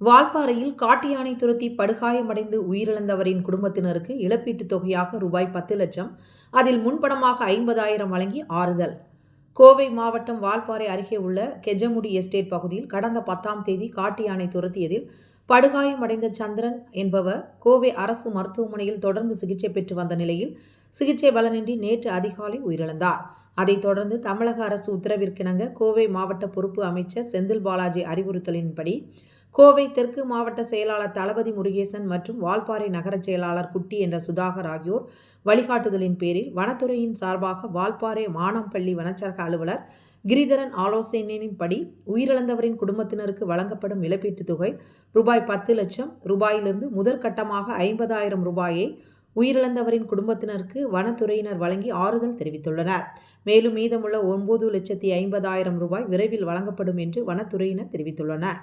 வால்பாறையில் காட்டு யானை துரத்தி படுகாயமடைந்து உயிரிழந்தவரின் குடும்பத்தினருக்கு இழப்பீட்டுத் தொகையாக ரூபாய் பத்து லட்சம் அதில் முன்பணமாக ஐம்பதாயிரம் வழங்கி ஆறுதல். கோவை மாவட்டம் வால்பாறை அருகே உள்ள கெஜமுடி எஸ்டேட் பகுதியில் கடந்த பத்தாம் தேதி காட்டு யானை துரத்தியதில் படுகாயமடைந்த சந்திரன் என்பவர் கோவை அரசு மருத்துவமனையில் தொடர்ந்து சிகிச்சை பெற்று வந்த நிலையில் சிகிச்சை பலனின்றி நேற்று அதிகாலை உயிரிழந்தார். அதைத் தொடர்ந்து தமிழக அரசு உத்தரவிற்கிணங்க கோவை மாவட்ட பொறுப்பு அமைச்சர் செந்தில் பாலாஜி அறிவுறுத்தலின்படி கோவை தெற்கு மாவட்ட செயலாளர் தளபதி முருகேசன் மற்றும் வால்பாறை நகர செயலாளர் குட்டி என்ற சுதாகர் ஆகியோர் வழிகாட்டுதலின் பேரில் வனத்துறையின் சார்பாக வால்பாறை மானம்பள்ளி வனச்சரக அலுவலர் கிரிதரன் ஆலோசனையின்படி உயிரிழந்தவரின் குடும்பத்தினருக்கு வழங்கப்படும் இழப்பீட்டுத் தொகை ரூபாய் பத்து லட்சம் ரூபாயிலிருந்து முதற்கட்டமாக ஐம்பதாயிரம் ரூபாயை உயிரிழந்தவரின் குடும்பத்தினருக்கு வனத்துறையினர் வழங்கி ஆறுதல் தெரிவித்துள்ளனர். மேலும் மீதமுள்ள ஒன்பது லட்சத்தி ஐம்பதாயிரம் ரூபாய் விரைவில் வழங்கப்படும் என்று வனத்துறையினர் தெரிவித்துள்ளனர்.